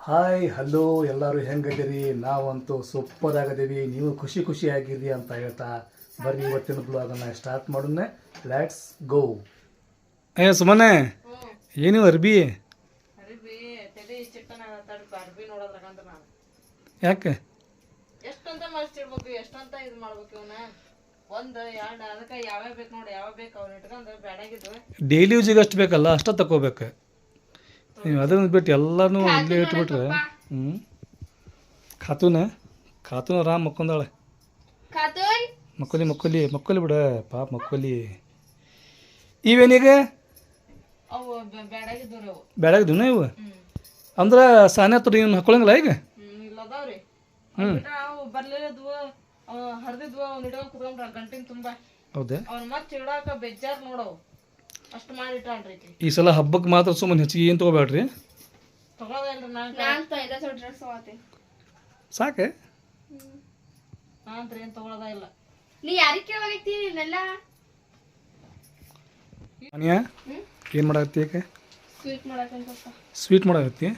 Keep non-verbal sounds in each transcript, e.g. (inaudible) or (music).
Hi hello ಎಲ್ಲರೂ ಹೆಂಗದಿರಿ ನಾವಂತೂ super ಆಗದೀವಿ. ನೀವು ಖುಷಿ ಖುಷಿಯಾಗಿರಿ ಅಂತ ಹೇಳ್ತಾ ಬರ್ರಿ ಇವತ್ತಿನ ಅದನ್ನು ಸ್ಟಾರ್ಟ್ ಮಾಡೋಣ. ಲೆಟ್ಸ್ ಗೋ ಏ ಸುಮ್ಮನೆ ಏನು ಅರ್ಬಿ? ಯಾಕೆ? ಎಷ್ಟಂತ ಮರ್ಚಿಡ್ಬೇಕು ಎಷ್ಟಂತ ಇದು ಮಾಡ್ಬೇಕು ಇವನ್ನ ಒಂದು ಎರಡ್ ಅದಕ್ಕೆ ಯಾವ್ಯಾವ ಬೇಕು ನೋಡಿ ಯಾವ ಬೇಕು ಅವ್ನ ಇಟ್ಕೊಂಡು ಬೇಡಾಗಿದ್ದು ಡೈಲಿ ಯೂಸಿಗೆ ಅಷ್ಟು ಬೇಕಲ್ಲ ಅಷ್ಟ ತಗೋಬೇಕು ನೀವು ಅದನ್ನ ಬಿಟ್ಟು ಎಲ್ಲನೂ ಇಲ್ಲೇ ಇಟ್ಬಿಟ್ರೆ ಹ್ಞೂ ಖಾತೂನ ಖಾತೂನ ಆರಾಮ್ ಮಕ್ಕೊಂದಾಳೆ. ಮಕ್ಕೊಲಿ ಮಕ್ಕೊಲಿ ಮಕ್ಕೊಲಿ ಬಿಡ ಪಾಪ ಮಕ್ಕೊಲಿ. ಇವೇನೀಗ? ಅವು ದಿನ ರೀ ಅವು. ಬೇಡಾಗಿದ್ದೀವಿ ಇವು? ಅಂದ್ರೆ ಸಾನೆ ಹತ್ರ ಏನು ಹಾಕೊಳಂಗಿಲ್ಲ ಈಗ? ತುಂಬಾ. ಹೌದಾ? ಅಷ್ಟು ಮಾಡಿ ಇಟ್ಟಾಳ್ರಿ ಈಕಿ ಈ ಸಲ ಹಬ್ಬಕ್ಕೆ ಮಾತ್ರ ಸುಮ್ಮನೆ ಹೆಚ್ಚಿಗೆ ಏನು ತೊಗೋಬೇಡ್ರಿ? ತಗೊಳೋದಿಲ್ರಿ ನಾನ್ ನಾನ್ ಪೈದ ಸೊ ಡ್ರೆಸ್ ಹೋಗತ್ತೆ ಸಾಕೆ? ಏನ್ ತಗೊಳೋದ ಇಲ್ಲ. ನೀ ಯಾರಿಗೆ ಅನಿಯ ಏನು ಮಾಡಾಕತ್ತಿ ಸ್ವೀಟ್ ಮಾಡಾಕತ್ತಿ?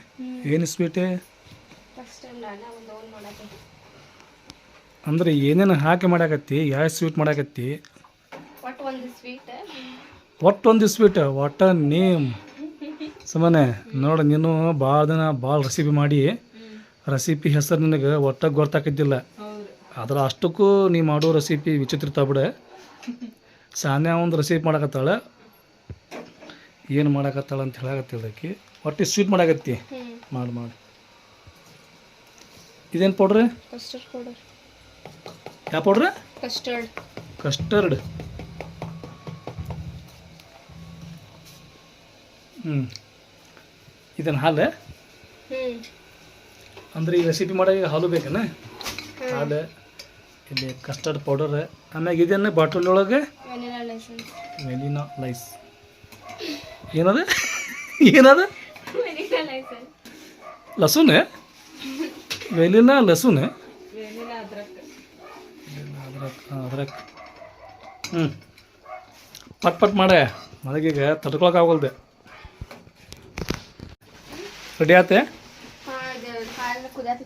ಏನು ಸ್ವೀಟ್ ಫಸ್ಟ್ ಟೈಮ್ ನಾನು ಒಂದು ಓನ್ ಮಾಡಕ್ಕೆ ಅಂದ್ರೆ ಏನೇನು ಹಾಕಿ ಮಾಡಾಕತ್ತಿ ಯಾವ ಸ್ವೀಟ್ ಮಾಡಾಕತ್ತಿ? ಒಟ್ಟು ಒಂದು ಸ್ವೀಟ್ ಒಟ್ಟೊಂದು ಸ್ವೀಟ್ ಒಟ್ಟ ನೇಮ್. ಸುಮ್ಮನೆ ನೋಡು ನೀನು ಭಾಳ ದಿನ ಭಾಳ ರೆಸಿಪಿ ಮಾಡಿ. ರೆಸಿಪಿ ಹೆಸರು ನಿನಗೆ ಒಟ್ಟ ಗೊತ್ತಾಕಿದ್ದಿಲ್ಲ ಆದ್ರೆ ಅಷ್ಟಕ್ಕೂ ನೀ ಮಾಡೋ ರೆಸಿಪಿ ವಿಚಿತ್ರ ಬಿಡ. ಸಾನ್ಯ ಒಂದು ರೆಸಿಪಿ ಮಾಡಕತ್ತಾಳೆ. ಏನು ಮಾಡಾಕತ್ತಾಳ ಅಂತ ಹೇಳಕತ್ತಿಲ್ಲ ಆಕಿ. ಒಟ್ಟು ಸ್ವೀಟ್ ಮಾಡಾಕತ್ತಿ. ಮಾಡಿ ಮಾಡಿ. ಇದೇನು ಪೌಡರ್ ಯಾವ ಪೌಡ್ರಿ ಕಸ್ಟರ್ಡ್ ಕಸ್ಟರ್ಡ್ ಹ್ಞೂ ಇದನ್ನು ಹಾಲು? ಅಂದ್ರೆ ಈ ರೆಸಿಪಿ ಮಾಡೋಕೆ ಹಾಲು ಬೇಕೇನ? ಹಾಲು ಇಲ್ಲಿ ಕಸ್ಟರ್ಡ್ ಪೌಡರ್ ಆಮ್ಯಾಗ ಇದನ್ನ ಬಾಟಲ್ ಒಳಗೆ? ವೆನಿಲಾ ಲೈಸ್ ಏನದ? ಏನದ? ವೆನಿಲಾ ಲಸೂನ್? ವೆಲಿನಾ ಲಸುನ್? ಅದ್ರಕ್. ಅದ್ರಕ್ ಹ್ಞೂ ಪಟ್ ಪಟ್ ಮಾಡೆ. ನನಗೀಗ ತಡ್ಕೊಳಕ್ಕೆ ಆಗೋಲ್ದೆ. ರೆಡಿ ಆತೆ ಹಾಂ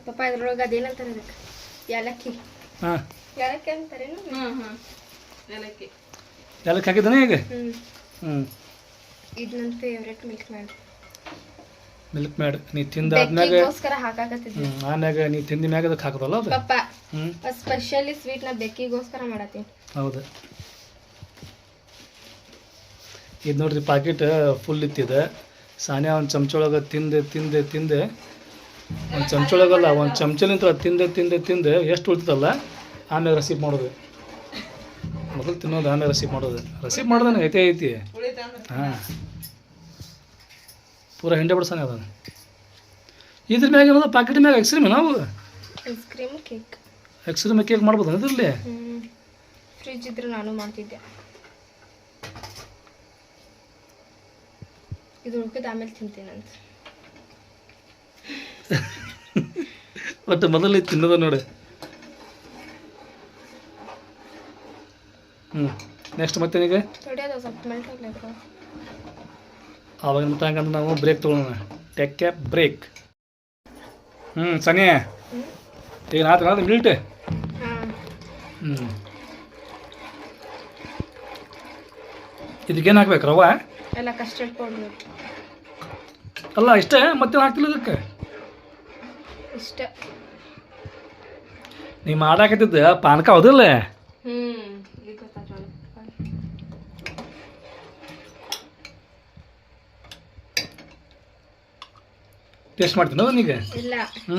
ಪಪ್ಪ ಇದ್ರೊಳಗೆ ಅದೇನಂತಾರೆ ಅದಕ್ಕೆ? ಏಲಕ್ಕಿ ಹಾಂ. ಏಲಕ್ಕಿ ಅಂತಾರೇನು ಹ್ಮ್ ಹ್ಮ್. ಏಲಕ್ಕಿ ಎಲ್ಲಕ್ಕೆ ಹಾಕಿದ್ದಾನೆ ಈಗ ಹ್ಞೂ ಇದು ನನ್ನ favourite milk mad milk mad ನೀ ತಿಂದ ಆದ್ಮ್ಯಾಗ ಹಾಕಾಕತ್ತಿದ್ದೆ. ಆಮ್ಯಾಗ ನೀ ತಿಂದ ಮ್ಯಾಗ ಅದಕ್ಕೆ ಹಾಕದಲ್ಲ ಅದು? ಪಪ್ಪ ಹ್ಞೂ ಸ್ಪೆಷಲಿ ಸ್ವೀಟ್ ನಾ ಬೆಕ್ಕಿಗೋಸ್ಕರ ಮಾಡತ್ತೀನಿ. ಹೌದು. ಇದು ನೋಡ್ರಿ ಪಾಕಿಟ್ ಫುಲ್ ಇತ್ತಿದೆ. ಸಾನ್ಯಾ ಒಂದು ಚಮಚೊಳಗೆ ತಿಂದೆ ತಿಂದೆ ತಿಂದೆ. ಒಂದು ಚಮಚೊಳಗಲ್ಲ ಒಂದು ಚಮಚಲಿಂತ ತಿಂದೆ ತಿಂದೆ ತಿಂದೆ ಎಷ್ಟು ಉಳ್ತದಲ್ಲ ಆಮೇಲೆ ರಸೀಪ್ ಮಾಡೋದು. ಮೊದಲು ತಿನ್ನೋದು ಆಮೇಲೆ ರಸೀಪ್ ಮಾಡೋದು. ರಸೀಪ್ ಮಾಡೋದನ್ನ ಐತೆ ಐತಿ. ಹಾಂ. ಪೂರ ಹಿಂಡೆ ಬಿಡ್ಸಾನೆ ಅದ ಇದ್ರ ಮ್ಯಾಗ ಏನದ? ಪಾಕೆಟ್ ಮ್ಯಾಗ ಕ್ರೀಮ್ ನಾವು ಐಸ್ ಕ್ರೀಮ್ ಕೇಕ್ ಮಾಡ್ಬೋದು ಇದ್ರಲ್ಲಿ ಫ್ರಿಜ್ ಇದ್ರೆ ನಾನು ಮಾಡ್ತಿದ್ದೆ. ಇದು ಉಳ್ಕಿದ ಆಮೇಲೆ ತಿಂತೀನಂತ ಒಟ್ಟು ಮೊದಲು ತಿನ್ನೋದ ನೋಡಿ. ಹ್ಞೂ ನೆಕ್ಸ್ಟ್ ಮತ್ತೆ ಆಗ್ಬೇಕು. ಆವಾಗ ಮತ್ತೆ ಹಂಗಂದ್ರೆ ನಾವು ಬ್ರೇಕ್ ತೊಗೊಳೋಣ. ಟೆಕ್ ಕ್ಯಾಪ್ ಬ್ರೇಕ್ ಹ್ಞೂ ಸನಿ ಈಗ ನಾತ್ರ ಮಿಲ್ಟ್ ಹ್ಮ್. ಹ್ಞೂ ಇದಕ್ಕೇನು ಹಾಕ್ಬೇಕು ರವ? ಎಲ್ಲ ಕಸ್ಟರ್ಡ್ ಪೌಡ್ರ್ ಅಲ್ಲ ಇಷ್ಟೇ? ಮತ್ತೆ ಹಾಕ್ತಿಲ್ಲ ಇದಕ್ಕೆ? ಇಷ್ಟ. ನೀ ಮಾಡಾಕತ್ತಿದ್ದ ಪಾನಕ ಹೌದಿಲ್ಲ? ಟೇಸ್ಟ್ ಮಾಡ್ತೀನಿ ಅದನ್ನೀಗ ಇಲ್ಲ ಹ್ಞೂ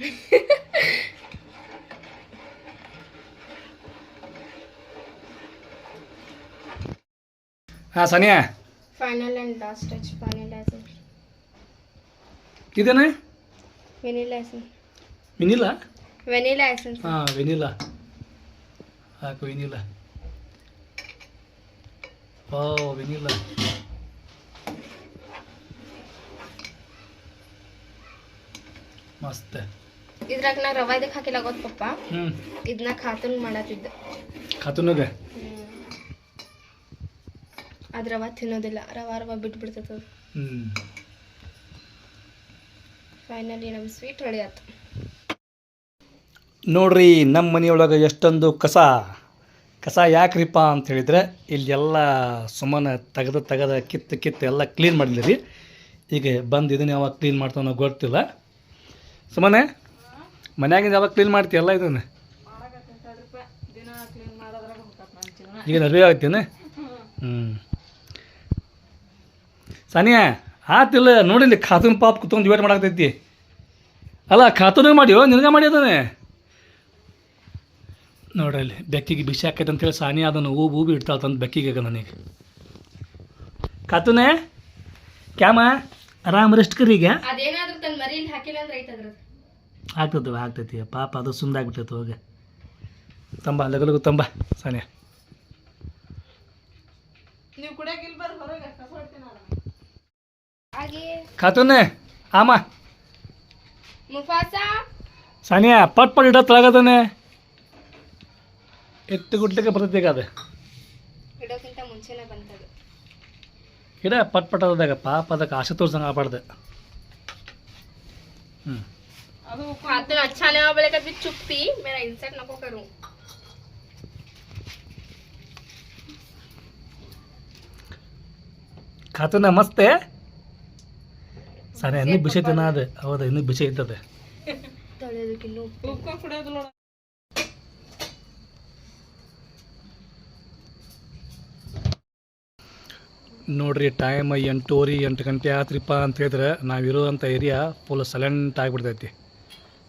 (laughs) ಹಾಂ Sania final and last touch vanilla essence ಇದೇನೆ ವೆನಿಲಾ ಎಸೆನ್ಸ್ ಮಿನಿಲ್ಲ ವೆನಿಲಾ ಎಸೆನ್ಸ್ ಹಾಂ ವೆನಿಲ್ಲ ಹಾಕು ವೆನಿಲ್ಲ ಓ ವೆನಿಲ್ಲ ಮಸ್ತ್ ಇದ್ರಾಗ ನಾ ರವಾ ಇದಕ್ಕೆ ಹಾಕಿಲ್ಲ ಗೊತ್ತ ಪಪ್ಪ ಹ್ಞೂ ಇದನ್ನ ಖಾತನ್ ಮಾಡತ್ತಿದ್ದೆ ಖಾತುನಾಗ ಅದು ರವಾ ತಿನ್ನೋದಿಲ್ಲ ರವಾ ರವಾ ಬಿಟ್ಟು ಅದು. ಹ್ಞೂ ಫೈನಲಿ ನಮ್ಮ ಸ್ವೀಟ್ ರೆಡಿ ಆಯ್ತು ನೋಡ್ರಿ ನಮ್ಮ ಮನೆಯೊಳಗೆ ಎಷ್ಟೊಂದು ಕಸ. ಕಸ ಯಾಕ್ರಿಪ್ಪ ಅಂತ ಹೇಳಿದ್ರೆ ಇಲ್ಲೆಲ್ಲ ಸುಮ್ಮನೆ ತೆಗೆದು ತೆಗೆದ ಕಿತ್ತು ಕಿತ್ತು ಎಲ್ಲ ಕ್ಲೀನ್ ಮಾಡಿದ್ರಿ. ಈಗ ಬಂದು ಇದನ್ನು ಯಾವಾಗ ಕ್ಲೀನ್ ಮಾಡ್ತಾನೋ ಗೊತ್ತಿಲ್ಲ. ಸುಮ್ಮನೆ ಮನ್ಯಾಗಿಂದ ಯಾವಾಗ ಕ್ಲೀನ್ ಮಾಡ್ತೀಯಲ್ಲ ಇದನ್ನು? ಈಗ ನಡುವೆ ಆಗ್ತೀನಿ? ಹ್ಞೂ ಸಾನಿಯಾ ಆತಿಲ್ಲ ನೋಡಿಲ್ಲಿ ಖಾತೂನ್ ಪಾಪ ಕುತ್ಕೊಂಡು ವೇಟ್ ಮಾಡಾಕತೈತಿ ಅಲ್ಲ ಖಾತೂನೇ ಮಾಡಿಯೋ ನಿನಗೆ ಮಾಡಿ ಅದನ್ನೇ ನೋಡ್ರಿ ಅಲ್ಲಿ ಬೆಕ್ಕಿಗೆ ಬಿಸಿ ಆಕೈತೆ ಅಂತೇಳಿ ಸಾನಿ ಅದನ್ನು ಹೂ ಹೂಬಿ ಇಡ್ತಾಳೆ ತಂದು ಬೆಕ್ಕಿಗೆ ನನಗೆ. ಖಾತೂನೇ ಕ್ಯಾಮ ಆರಾಮ್ ರೆಸ್ಟ್ ಕರಿ ಈಗ. ಅದೇನಾದ್ರೂ ತನ್ನ ಮರಿಯಲ್ಲಿ ಹಾಕಿಲ್ಲ ಅಂದ್ರೆ ಐತೆ ಅದ್ರದ್ದು. ಆಗ್ತದೆ ಆಗ್ತೈತಿ. ಪಾಪ ಅದು ಸುಂದಾಗ್ಬಿಟ್ಟೈತೆ ಹೋಗ. ತಂಬ ಲಗಲಗು ತಂಬ ಸಾನಿಯಾ. ನೀವು ಕುಡಿಯಕ್ಕೆ ಇಲ್ಲಿ ಬರ್ರಿ ಹೊರಗೆ ಕಸ ಹೊಡ್ತೀನಿ ನಾನು ಹಾಗೆ ಖಾತೂನೇ ಆಮ ಮುಫಾಸಾ ಸಾನಿಯಾ ಪಟ್ ಪಟ್ ಇಡ ತೊಳಗದಾನೆ ಎತ್ತು ಗುಡ್ಲಿಕ್ಕೆ ಬರ್ತೈತೆ ಈಗ ಅದು ಇಡೋಕ್ಕಿಂತ ಮುಂಚೆನೇ ಬಂತದು ಇಡ ಪಟ್ ಪಟ್ ಅದಾಗ ಪಾಪ ಅದಕ್ಕೆ ಆಸೆ ತೋರ್ಸಂಗೆ ಆಗ್ಬಾರ್ದು ಹ್ಞೂ ಅದು खाते अच्छा नहीं हुआ बोले कभी चुप्पी मेरा इंसर्ट नको करूं ಖಾತೂನ ಮಸ್ತೆ ಸಾನಿಯಾ ಇನ್ನೂ ಬಿಸಿ ಐತೆ ಅದು ಹೌದು ಇನ್ನೂ ಬಿಸಿ ಐತದೆ ನೋಡ್ರಿ ಟೈಮ್ ಎಂಟೂವರೆ ಎಂಟು ಗಂಟೆ ಆತ್ರಿಪ್ಪ ಅಂತ ಹೇಳಿದ್ರೆ ನಾವಿರೋವಂಥ ಏರಿಯಾ ಫುಲ್ ಸೈಲೆಂಟ್ ಆಗಿಬಿಡ್ತೈತಿ.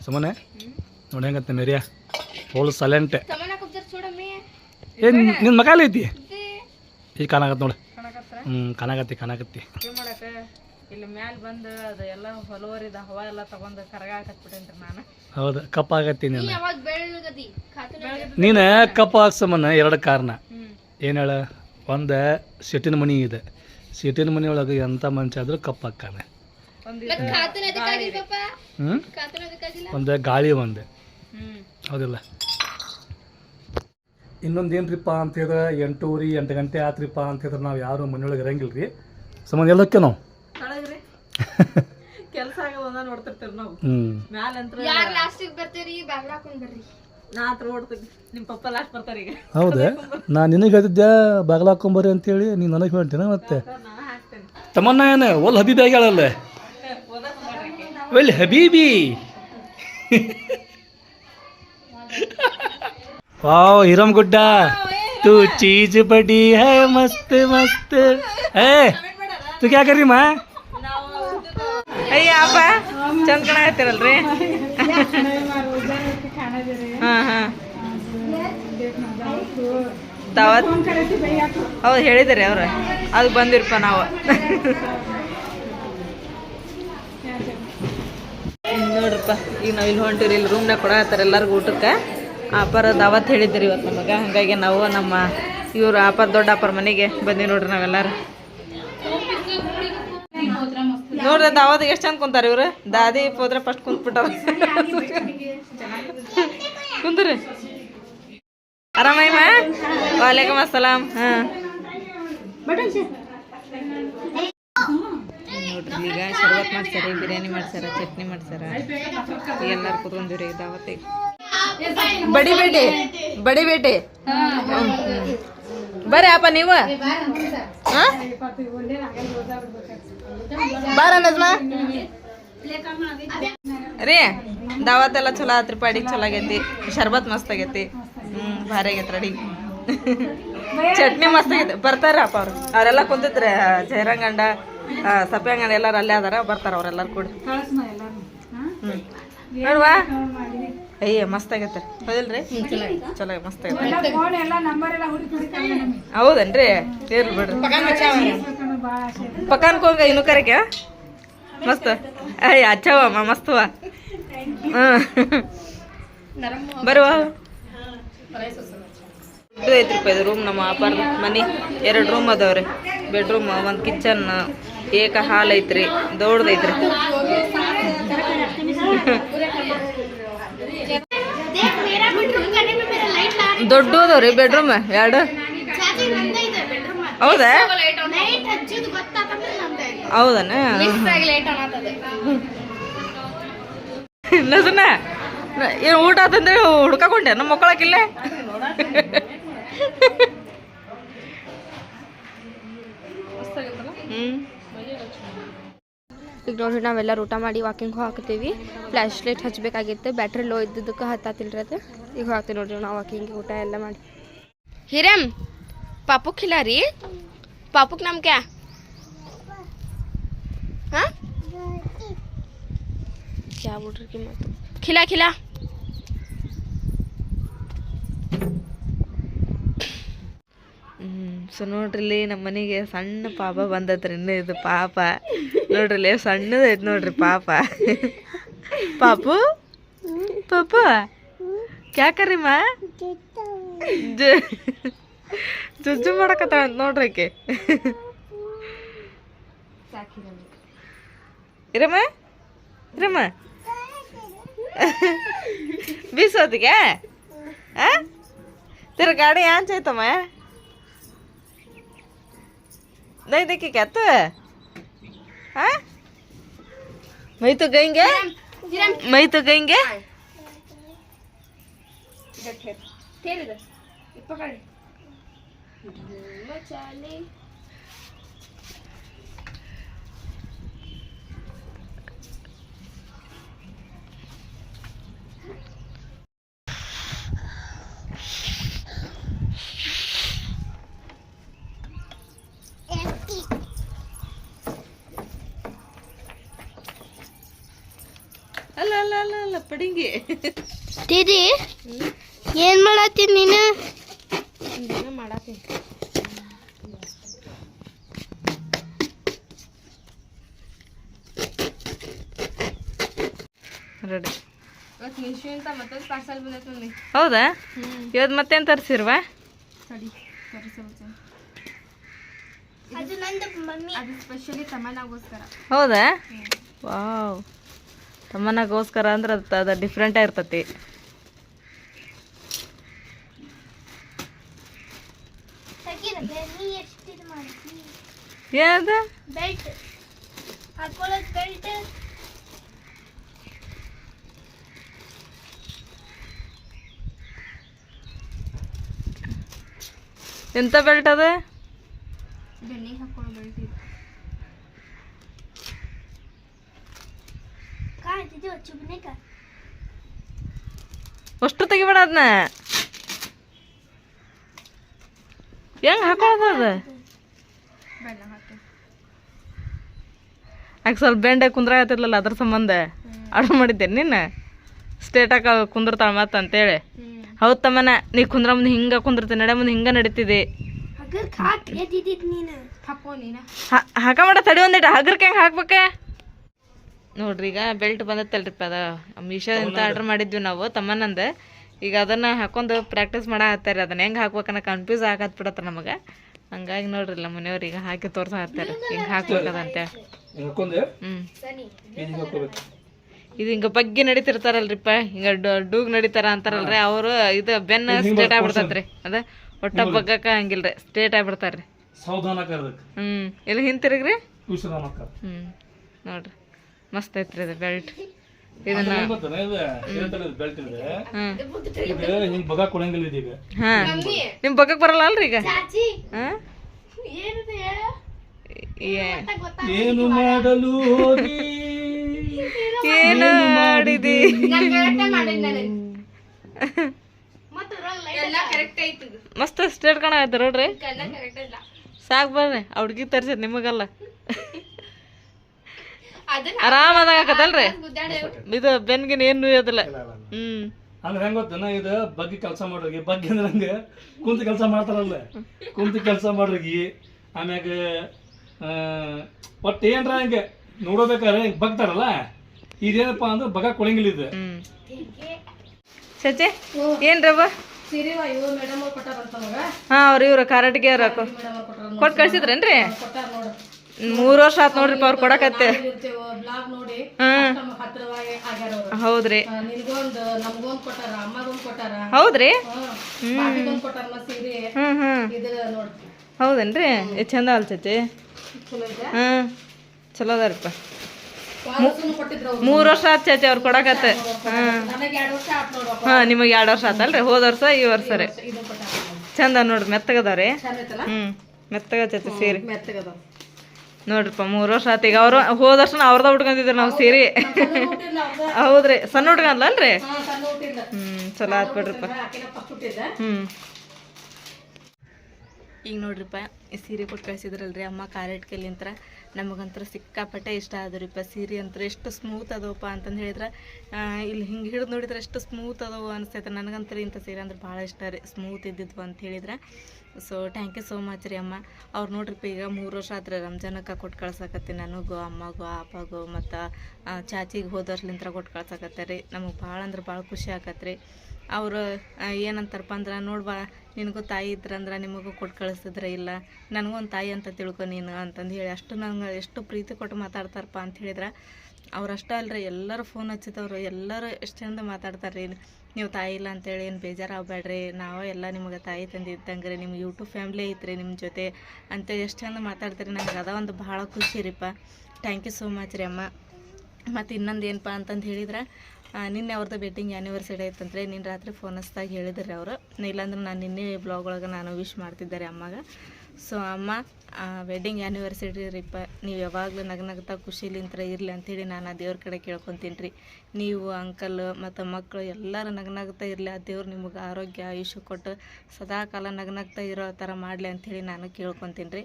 ಸುಮ್ಮನೆ ನೋಡಿ ಹೆಂಗತ್ತ ಏರಿಯಾ ಫುಲ್ ಸೈಲೆಂಟ್ ಏನು ನಿನ್ನ ಮಕಾಲ ಐತಿ? ಈಗ ಕಾಣಾಗತ್ತೆ ನೋಡಿ. ಹ್ಞೂ ಕಾಣಾಗತ್ತಿ ಕಾಣಾಗತ್ತಿ ಇಲ್ಲಿ ಮ್ಯಾಲ ಬಂದು ಅದು ಎಲ್ಲ ಹೊಲವರಿದ ಹವಾ ಎಲ್ಲ ತಗೊಂಡು ಕರಗ ಹಾಕತ್ಬಿಟ್ಟೇನ್ರಿ ನಾನು. ಹೌದು ಕಪ್ಪ ಆಗತ್ತಿ ನೀನು ಯಾವಾಗ ಬೆಳ್ಳಗದಿ ಖಾತೆ ನೀನು ಕಪ್ಪ ಹಾಕ್ಸಮನ ಎರಡು ಕಾರಣ. ಏನು ಹೇಳ ಒಂದು ಸಿಟಿನ ಮನಿ ಇದೆ. ಸಿಟಿನ ಮನಿ ಒಳಗೆ ಎಂಥ ಮನುಷ್ಯ ಆದರೂ ಕಪ್ಪ ಒಂದ ಒಂದ್ ಮತ್ ಖಾತನ ಅದಕ್ಕಾಗಿಲ್ಲ ಪಾಪ ಹ್ಞೂ ಖಾತನ ಅದಕ್ಕಾಗಿಲ್ಲ ಒಂದು ಗಾಳಿ ಒಂದು. ಹ್ಮ್. ಹೌದಿಲ್ಲ. ಇನ್ನೊಂದು ಏನ್ರಿಪ್ಪ ಅಂತ ಹೇಳಿದ್ರೆ ಎಂಟೂರಿ ಎಂಟು ಗಂಟೆ ಆತ್ರಿಪ್ಪ ಅಂತ ಹೇಳಿದ್ರೆ ನಾವು ಯಾರು ಮನೆಯೊಳಗೆ ಇರಂಗಿಲ್ಲ ರೀ ಸಂಬಂಧ ಎಲ್ಲಕ್ಕೆ ನಾವು? ಕಳಗ್ರಿ (laughs) ಕೆಲ್ಸ ಆಗೋದು ಒಂದ ನೋಡ್ತಿರ್ತೀವಿ ನಾವು ಹ್ಞೂ ಮ್ಯಾಲ ಅಂತ ಯಾರ್ ಲಾಸ್ಟಿಗೆ ಬರ್ತೀರಿ ಬಾಗ್ಲ ಹಾಕೊಂಡ್ ಬರ್ರಿ ನಾ ಹತ್ರ ಓಡ್ತೀನಿ ನಿಮ್ ಪಪ್ಪ ಲಾಸ್ಟ್ ಬರ್ತಾರ ಈಗ ಹೌದಾ ನಾನು ನಿನಗೆ ಹೇಳ್ತಿದ್ದೆ ಬಾಗಿಲ ಹಾಕೊಂಬರ್ರಿ ಅಂತೇಳಿ ನೀನು ನನಗೆ ಹೇಳ್ತೀನಿ ಮತ್ತೆ ನಾ ಹಾಕ್ತೇನೆ ತಮ್ಮನ್ನ ಏನು ಒಲ್ ಹಬೀಬಿ ಆಗ್ಯಾಳಲ್ಲ ಓದಕ್ ಮಾಡ್ರಿ ಒಲ್ ಹಬೀಬಿ (laughs) ವಾವ್ ಹಿರಮ್ ಗುಡ್ಡ तू चीज बड़ी है मस्त मस्त है तू क्या कर रही माँ ಅಯ್ಯ ಅಪ್ಪ, ಚಂದ ಕಾಣಕತ್ತೀರಲ್ರಿ? ಹಾ ಹಾ. ದಾವತ್ ಹೌದು, ಹೇಳಿದಾರೆ ಅವ್ರ. ಅದು ಬಂದಿರಪ್ಪ ನಾವು. ನೋಡ್ರಪ್ಪ, ಈಗ ನಾವು ಇಲ್ಲಿ ಹೊಂಟಿರಿ ಇಲ್ಲಿ ರೂಮ್ನಾಗ ಕೊಡತ್ತಾರ ಎಲ್ಲರಿಗೂ ಊಟಕ್ಕೆ. ಆಪರ ದಾವತ್ ಹೇಳಿದ್ರಿ ಇವತ್ತು ನಮಗೆ. ಹಾಗಾಗಿ ನಾವು ನಮ್ಮ ಇವರು ಆಪರ್ ದೊಡ್ಡ ಅಪ್ಪರ ಮನೆಗೆ ಬಂದೀವಿ ನೋಡ್ರಿ ನಾವೆಲ್ಲರೂ. ನೋಡ್ರಿ ದಾವಾದ ಎಷ್ಟು ಚಂದ ಕುಂತಾರ ಇವ್ರು? ದಾದಿ ಹೋದ್ರೆ ಫಸ್ಟ್ ಕುಂತ್ಬಿಟ್ಟಾರ. ಕುಂದ್ರಿ. ಆರಾಮಯ್ಯಮ್ಮ ವಾಲೇಕಮ್ ಅಸ್ಸಲಾಂ. ಹಾಂ. ನೋಡ್ರಿ ಈಗ ಶರ್ಬತ್ ಮಾಡ್ಸಾರ ಬಿರಿಯಾನಿ ಮಾಡ್ಸಾರ ಚಟ್ನಿ ಮಾಡ್ಸಾರ. ಎಲ್ಲಾರು ಕುತ್ಕೊಂಡಿವ್ರಿ ದಾವತ್ತಿಗೆ ಬಡಿ ಬೇಟೆ ಬಡಿ ಬೇಟೆ. ಬರ್ರಿ ಅಪ್ಪ ನೀವು. ಹಾ? ಬಾರ ನಜ್ಮಾ. ರೀ ದಾವತ್ ಎಲ್ಲ ಚಲೋ ಆತ್ರಿ ಪಾಡಿ ಚಲೋ ಆಗೈತಿ. ಶರ್ಬತ್ ಮಸ್ತ್ ಆಗೈತಿ. ಹ್ಮ್ ಭಾರಿ ಆಗೈತಿ ರೆಡಿ. ಚಟ್ನಿ ಮಸ್ತ್ ಆಗೈತಿ. ಬರ್ತಾರ ಅಪ್ಪ ಅವ್ರು. ಅವರೆಲ್ಲ ಕುಂತಿದ್ರೆ ಜಯರಂಗಂಡ ಸಪ್ಯಂಗಂಡ ಎಲ್ಲಾರು ಅಲ್ಲೇ ಅದಾರ ಬರ್ತಾರ ಅವ್ರೆಲ್ಲರೂ ಕೂಡ. ಹ್ಮ್. ನೋಡ್ವಾ? ಅಯ್ಯ ಮಸ್ತ್ ಆಗೈತೆ ಹೌದಿಲ್ರಿ? ಚಲೋ ಮಸ್ತ್ ಆಗೈತೆ. ಹೌದನ್ರಿ? ಇರ್ಲಿ ಬಿಡ್ರಿ. ಪಕಾನ್ ಕೋಂಗ ಇನ್ನು ಕರೆಕ ಮಸ್ತ್? ಅಯ್ಯ ಅಚ್ಚವ ಮಸ್ತವ ಬರುವ? ಇದು ಐತ್ರಿ ಇದು ರೂಮ್ ನಮ್ಮ ಅಪಾರ್ಟ್ ಮನಿ. ಎರಡು ರೂಮ್ ಅದಾವ್ರಿ. ಬೆಡ್ರೂಮ್ ಒಂದು ಕಿಚನ್ ಏಕ ಹಾಲ್ ಐತ್ರಿ. ದೊಡ್ಡದೈತ್ರಿ ದೊಡ್ಡ ಅದಾವ್ರಿ ಬೆಡ್ರೂಮ್ ಎರಡು. ಹೌದಾ? ಹೌದನ? ಆಗ್ತದೆ ಏನು ಊಟ ಆತಂದ್ರೆ ಹುಡ್ಕೊಂಡೆ ನಮ್ಮ ಮಕ್ಕಳಕ್ಕಿಲ್ಲ ಹ್ಮ್. ಈಗ ನೋಡ್ರಿ ನಾವೆಲ್ಲರೂ ಊಟ ಮಾಡಿ ವಾಕಿಂಗ್ ಹಾಕ್ತೀವಿ. ಫ್ಲ್ಯಾಶ್ ಲೈಟ್ ಹಚ್ಬೇಕಾಗಿತ್ತು ಬ್ಯಾಟ್ರಿ ಲೋ ಇದ್ದಿದ್ದಕ್ಕೆ ಹತ್ತಾತಿಲ್ರಿ ಅದು. ಈಗ ಹೋಗ್ತೀವಿ ನೋಡ್ರಿ ನಾವು ವಾಕಿಂಗ್ ಊಟ ಎಲ್ಲ ಮಾಡಿ. ಹಿರಮ್ ಪಾಪು ಖಿಲಾರಿ ಪಾಪುಕ್ ನಮ್ ಹಾ ಕ್ಯಾ ಬಿಡ್ರಿ ಕಿ खिला खिला। ಖಿಲಾ ಹ್ಮ್ ಸೊ ನೋಡ್ರಿಲ್ಲಿ ನಮ್ಮ ಮನೆಗೆ ಸಣ್ಣ ಪಾಪ ಬಂದತ್ರಿ ಇನ್ನು ಇದು ಪಾಪ. ನೋಡ್ರಿಲ್ಲಿ ಸಣ್ಣದೈತ್ ನೋಡ್ರಿ ಪಾಪ. ಪಾಪು? ಪಾಪ? ಕ್ಯಾಕರಿಮ್ಮ ಜುಜ್ಜು ಮಾಡಕತ್ತ ನೋಡ್ರಿ ಆಕೆ. இரும இரும ಬೀಸೋದಿಗೆ ತಿರು ಗಾಡಿ ಆಂಚೈತಮ್ಮ ನೈ ದಿಕ್ಕಿ ಕೆತ್ತ ಮೈ ತುಗೈಂಗೆ ಮೈ ತುಗೈಂಗೆ ಇಪ್ಪ ಕಡೆ ಅಲ್ಲ ಪಡಿಂಗಿ. ದೀದಿ ಏನ್ ಮಾಡತ್ತೀನಿ ನೀನು? ರೆಡಿ ಇವತ್ತು ಇಂತ ಮತ್ತೊಂದು ಪಾರ್ಸಲ್ ಬಂದೈತೆ ನೋಡಿ. ಹೌದಾ? ಇವತ್ತು ಮತ್ತೇನು ತರಿಸಿರ್ವಾ? ಹೌದಾ? ವಾವ್ ತಮ್ಮನಗೋಸ್ಕರ ಅಂದ್ರೆ ಅದು ಅದು ಡಿಫ್ರೆಂಟಾಗಿ ಇರ್ತತಿ. ಏನದ ಎಂಥ ಬೆಲ್ಟ್ ಅದ? ಅಷ್ಟು ತೆಗಿಬೇಡ ಅದನ್ನ ಹೆಂಗ್ ಹಾಕೊಳ್ಳೋದು ಅದು? ಬೆಣ್ಣ ಹಾಕಿ. ಆಗ ಸ್ವಲ್ಪ ಬೆಂಡೆ ಕುಂದ್ರಾಗತ್ತಿರ್ಲಿಲ್ಲ ಅದ್ರ ಸಂಬಂಧ. ಆರ್ಡರ್ ಮಾಡಿದ್ದೆ ನಿನ್ನ? ಸ್ಟೇಟ್ ಹಾಕ ಕುಂದಿರ್ತಾಳ ಮತ್ತೆ ಅಂತೇಳಿ. ಹೌದು ತಮ್ಮನ ನೀ ಕುಂದ್ರ ಮುಂದೆ ಹಿಂಗ ಕುಂದಿರ್ತಿ ನಡೆ ಮುಂದೆ ಹಿಂಗ ನಡೀತಿದೆ. ಹಾಕ ಮಾಡ ತಡಿ ಒಂದಿಟ. ಹಗ್ರಕ್ಕೆ ಹೆಂಗೆ ಹಾಕ್ಬೇಕೆ? ನೋಡ್ರಿ ಈಗ ಬೆಲ್ಟ್ ಬಂದತ್ತಲ್ರಿಪ್ಪ ಅದ ಮೀಶೋದಿಂದ ಆರ್ಡರ್ ಮಾಡಿದ್ವಿ ನಾವು ತಮ್ಮನಂದ. ಈಗ ಅದನ್ನ ಹಾಕೊಂಡು ಪ್ರಾಕ್ಟೀಸ್ ಮಾಡ ಹತ್ತಾರೆ ಅದನ್ನ ಹೆಂಗೆ ಹಾಕ್ಬೇಕನ್ನ ಕನ್ಫ್ಯೂಸ್ ಆಗತ್ ಬಿಡತ್ತ ನಮಗೆ. ಹಂಗಾಗಿ ನೋಡ್ರಿ ನಮ್ಮ ಮನೆಯವ್ರು ಈಗ ಹಾಕಿ ತೋರ್ಸ ಹತ್ತಾರೆ ಹಿಂಗೆ ಹಾಕ್ಬೇಕದಂತೆ ಹ್ಞೂ ಇದು ಹಿಂಗ ಬಗ್ಗೆ ನಡೀತಿರ್ತಾರಲ್ರಿಪ್ಪ ಹಿಂಗ ಡೂಗ್ ನಡೀತಾರ ಅಂತಾರಲ್ರಿ ಅವರು ಇದು ಬೆನ್ನ ಸ್ಟೇಟ್ ಆಗ್ಬಿಡ್ತೈತ್ರಿ. ಅದ ಒಟ್ಟ ಬಗ್ಗಕ್ಕ ಹಂಗಿಲ್ರಿ ಸ್ಟೇಟ್ ಆಗ್ಬಿಡ್ತಾರ್ರಿ. ಹ್ಮ್. ಇಲ್ಲಿ ಹಿಂತಿರುಗ್ರಿ? ಹ್ಮ್. ನೋಡ್ರಿ. ಮಸ್ತ್ ಐತ್ರಿ ಇದು ಬೆಲ್ಟ್ ಇದನ್ನ ಹಾ. ನಿಮ್ ಬಗ್ಗಕ್ ಬರಲ್ಲ ಅಲ್ರಿ ಈಗ? ಏನು ಮಾಡಲು ಏನು ಮಾಡಿದಿ? (laughs) ಎಲ್ಲ ಕರೆಕ್ಟ್ ಐತಿ ಮಸ್ತ್ ಸ್ಟೇಟ್ ಕಾಣ ನೋಡ್ರಿ ಕಣ್ಣ ಕರೆಕ್ಟ್ ಇಲ್ಲ. ಸಾಕ್ ಬರ್ರಿ. ಆ ಹುಡ್ಗಿ ತರ್ಸಿದ್ ನಿಮಗಲ್ಲ. ಗುದ್ದಾಡ ಇದು ಬೆನ್ಗಿನ ಏನು ನುಯ್ಯೋದಿಲ್ಲ ಹ್ಮ್. ಅಂದ್ರೆ ಹೆಂಗ ಗೊತ್ತನ ಇದು ಬಗ್ಗೆ ಕೆಲಸ ಮಾಡೋರಿಗೆ ಬಗ್ಗೆ ಅಂದ್ರೆ ಹಂಗ ಕುಂತ ಕೆಲಸ ಮಾಡ್ತಾರಲ್ಲ. ಕುಂತ ಕೆಲಸ ಮಾಡೋರಿಗೆ ಆಮ್ಯಾಗ ಒಟ್ಟು ಏನ್ರ ಹಂಗೆ ನೋಡಬೇಕಾದ್ರೆ ಹಿಂಗ್ ಬಗ್ತಾರಲ್ಲ ಇದೇನಪ್ಪ ಅಂದ್ರೆ ಬಗ ಕೊಡಂಗಿಲ್ಲ ಇದು. ಹ್ಮ್. ಸಚ್ಚೆ ಏನ್ರವ ಹಾ ಅವ್ರ ಇವ್ರ ಕಾರಟಿಗೆ ಅವ್ರ ಕೊಟ್ಟು ಕಳ್ಸಿದ್ರೇನ್ರಿ? ಮೂರ್ ವರ್ಷ ಆತ್ ನೋಡ್ರಿಪ್ಪ ಅವ್ರು ಕೊಡಕತ್ತೆ. ಹೌದ್ರಿ. ಹೌದ್ರಿ? ಹ್ಮ್. ಹ್ಮ್ ಹೌದೇನ್ರಿ? ಎಷ್ಟ್ ಚಂದ ಅಲ್ತೈತಿ. ಹ್ಮ್. ಚಲೋ ಅದಾರಪ್ಪ. ಮೂರ್ ವರ್ಷ ಆತ್ ಚಾಚಿ ಅವ್ರು ಕೊಡಕತ್ತೆ. ಹಾ ಹಾಂ. ನಿಮಗೆ ಎರಡು ವರ್ಷ ಆತಲ್ರಿ ಹೋದ ವರ್ಷ ಈ ವರ್ಷ ರೀ. ಚಂದ ನೋಡ್ರಿ ಮೆತ್ತಗದವ್ರಿ. ಹ್ಮ್. ಮೆತ್ತಗ ಚಾಚಿ ಸೀರೆ ನೋಡ್ರಿಪ್ಪ ಮೂರು ವರ್ಷ ಆತ ಈಗ ಅವರು ಹೋದ ವರ್ಷ ಅವ್ರದ ಉಟ್ಕೊಂಡಿದ್ರು ನಾವು ಸೀರೆ. ಹೌದ್ರಿ ಸಣ್ಣ ಹುಡ್ಗನ್ಲಲ್ರಿ ಹ್ಮ್ ಚಲೋ ಆತ್ ಬಿಡ್ರಿಪ್ಪ. ಹ್ಮ್. ಈಗ ನೋಡ್ರಿಪ್ಪ ಈ ಸೀರೆ ಕೊಟ್ಟು ಕಳ್ಸಿದ್ರಲ್ರಿ ಅಮ್ಮ ಕಾರೆಟ್ ಕೈಲಿಂತ್ರ ನಮಗಂತೂ ಸಿಕ್ಕಾಪಟ್ಟೆ ಇಷ್ಟ ಆದ್ರಿಪ್ಪ ಸೀರೆ ಅಂತೂ ಎಷ್ಟು ಸ್ಮೂತ್ ಅದವಪ್ಪ ಅಂತಂದು ಹೇಳಿದ್ರೆ ಇಲ್ಲಿ ಹಿಂಗೆ ಹಿಡಿದು ನೋಡಿದ್ರೆ ಎಷ್ಟು ಸ್ಮೂತ್ ಅದಾವ ಅನಿಸ್ತೈತೆ ನನಗಂತೂ ಇಂಥ ಸೀರೆ ಅಂದ್ರೆ ಭಾಳ ಇಷ್ಟ ರೀ. ಸ್ಮೂತ್ ಇದ್ದಿದ್ವು ಅಂತ ಹೇಳಿದ್ರೆ. So thank you so much ರೀ ಅಮ್ಮ. ಅವ್ರು ನೋಡ್ರಿಪ್ಪ ಈಗ ಮೂರು ವರ್ಷ ಆದ್ರೆ ರಂಜಾನಕ್ಕೆ ಕೊಟ್ಟು ಕಳ್ಸಕತ್ತಿ ನನಗೂ ಅಮ್ಮಗೂ ಅಪ್ಪಗೋ ಮತ್ತು ಚಾಚಿಗೆ ಹೋದ ವರ್ಷಲಿಂತ್ರ ಕೊಟ್ಟು ಕಳ್ಸಕತ್ತೆ ರೀ. ನಮಗೆ ಭಾಳ ಅಂದ್ರೆ ಭಾಳ ಖುಷಿ ಆಕತ್ರಿ. ಅವರು ಏನಂತಾರಪ್ಪ ಅಂದ್ರೆ ನೋಡ್ಬಾ ನಿನಗೂ ತಾಯಿ ಇದ್ರಂದ್ರೆ ನಿಮಗೂ ಕೊಟ್ಟು ಕಳಿಸ್ತಿದ್ರೆ ಇಲ್ಲ, ನನಗೂ ಒಂದು ತಾಯಿ ಅಂತ ತಿಳ್ಕೊ ನೀನು ಅಂತಂದು ಹೇಳಿ. ಅಷ್ಟು ನಂಗೆ ಎಷ್ಟು ಪ್ರೀತಿ ಕೊಟ್ಟು ಮಾತಾಡ್ತಾರಪ್ಪ ಅಂತ ಹೇಳಿದ್ರೆ, ಅವ್ರು ಅಷ್ಟೇ ಅಲ್ರಿ, ಎಲ್ಲರೂ ಫೋನ್ ಹಚ್ಚಿದವ್ರು, ಎಲ್ಲರೂ ಎಷ್ಟು ಚಂದ ಮಾತಾಡ್ತಾರೆ ರೀ ನೀವು ತಾಯಿ ಇಲ್ಲ ಅಂತೇಳಿ ಏನು ಬೇಜಾರಾಗಬೇಡ್ರಿ ನಾವು ಎಲ್ಲ ನಿಮಗೆ ತಾಯಿ ತಂದೆ ಇದ್ದಂಗೆ ರೀ ನಿಮ್ಮ ಯೂಟ್ಯೂಬ್ ಫ್ಯಾಮ್ಲಿ ಐತ್ರಿ ನಿಮ್ಮ ಜೊತೆ ಅಂತೇಳಿ ಎಷ್ಟು ಚಂದ ಮಾತಾಡ್ತೀರಿ, ನಂಗೆ ಅದ ಒಂದು ಭಾಳ ಖುಷಿ ರೀಪ್ಪ ಥ್ಯಾಂಕ್ ಯು ಸೋ ಮಚ್ ರೀ ಅಮ್ಮ. ಮತ್ತು ಇನ್ನೊಂದು ಏನಪ್ಪ ಅಂತಂದು ಹೇಳಿದ್ರೆ ನಿನ್ನೆ ಅವ್ರದ್ದು ವೆಡ್ಡಿಂಗ್ ಆ್ಯನಿವರ್ಸರಿ ಐತಂದ್ರೆ ನಿನ್ನ ರಾತ್ರಿ ಫೋನ್ ಹಚ್ಚಿದಾಗ ಹೇಳಿದ್ರಿ ಅವರು. ಇಲ್ಲಾಂದ್ರೆ ನಾನು ನಿನ್ನೆ ಬ್ಲಾಗ್ ಒಳಗೆ ನಾನು ವಿಶ್ ಮಾಡ್ತಿದ್ದಾರೆ ಅಮ್ಮಗೆ. ಸೊ ಅಮ್ಮ ವೆಡ್ಡಿಂಗ್ ಆ್ಯನಿವರ್ಸರಿ ರೀಪ ನೀವು ಯಾವಾಗಲೂ ನಗನಗ್ತಾ ಖುಷಿಲಿಂತ್ರ ಇರಲಿ ಅಂಥೇಳಿ ನಾನು ಆ ದೇವ್ರ ಕಡೆ ಕೇಳ್ಕೊತೀನಿ ರೀ ನೀವು ಅಂಕಲ್ ಮತ್ತು ಮಕ್ಕಳು ಎಲ್ಲರೂ ನಗನಗ್ತಾ ಇರಲಿ. ಆ ದೇವ್ರು ನಿಮಗೆ ಆರೋಗ್ಯ, ಆಯುಷ್ಯ ಕೊಟ್ಟು ಸದಾಕಾಲ ಕಾಲ ನಗನಗ್ತಾ ಇರೋ ಥರ ಮಾಡಲಿ ಅಂಥೇಳಿ ನಾನು ಕೇಳ್ಕೊತೀನಿ ರೀ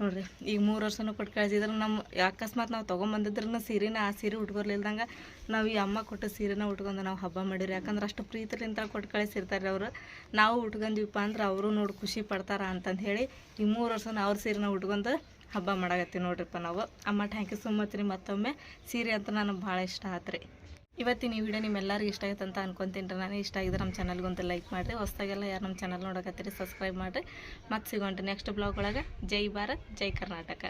ನೋಡ್ರಿ ಈಗ ಮೂರು ವರ್ಷನೂ ಕೊಟ್ಟು ಕಳಿಸಿದ್ರೆ. ನಮ್ಮ ಅಕಸ್ಮಾತ್ ನಾವು ತೊಗೊಂಬಂದಿದ್ರೂ ಸೀರೆನ, ಆ ಸೀರೆ ಉಟ್ಕೊರ್ಲಿಲ್ದಂಗೆ ನಾವು ಈ ಅಮ್ಮ ಕೊಟ್ಟು ಸೀರೆನ ಉಟ್ಕೊಂಡು ನಾವು ಹಬ್ಬ ಮಾಡಿರಿ. ಯಾಕಂದ್ರೆ ಅಷ್ಟು ಪ್ರೀತಿಲಿಂದ ಕೊಟ್ಟು ಕಳಿಸಿರ್ತಾರೆ ಅವರು. ನಾವು ಉಟ್ಕೊಂಡ್ವಿಪ್ಪ ಅಂದ್ರೆ ಅವರು ನೋಡಿ ಖುಷಿ ಪಡ್ತಾರ ಅಂತಂದು ಹೇಳಿ ಈ ಮೂರು ವರ್ಷನ ಅವ್ರ ಸೀರೆನ ಉಟ್ಕೊಂಡು ಹಬ್ಬ ಮಾಡಾಕತ್ತೀವಿ ನೋಡ್ರಿಪ್ಪ ನಾವು. ಅಮ್ಮ ಥ್ಯಾಂಕ್ ಯು ಸೊ ಮಚ್ ರೀ ಮತ್ತೊಮ್ಮೆ. ಸೀರೆ ಅಂತ ನನಗೆ ಭಾಳ ಇಷ್ಟ ಆತ್ರಿ. ಇವತ್ತಿನ ಈ ವಿಡಿಯೋ ನಿಮ್ಮೆಲ್ಲರಿಗೂ ಇಷ್ಟ ಆಯ್ತು ಅಂತ ಅನ್ಕೊಂತೀನಿ ರೀ. ನಾನು ಇಷ್ಟ ಆಗಿದ್ರೆ ನಮ್ಮ ಚಾನಲ್ಗೊಂದು ಲೈಕ್ ಮಾಡಿರಿ. ಹೊಸ್ದಾಗೆಲ್ಲ ಯಾರು ನಮ್ಮ ಚಾನಲ್ ನೋಡಕತ್ತೀರಿ ಸಬ್ಸ್ಕ್ರೈಬ್ ಮಾಡಿರಿ. ಮತ್ತೆ ಸಿಗೋಣ್ರಿ ನೆಕ್ಸ್ಟ್ ಬ್ಲಾಗ್ ಒಳಗೆ. ಜೈ ಭಾರತ್, ಜೈ ಕರ್ನಾಟಕ.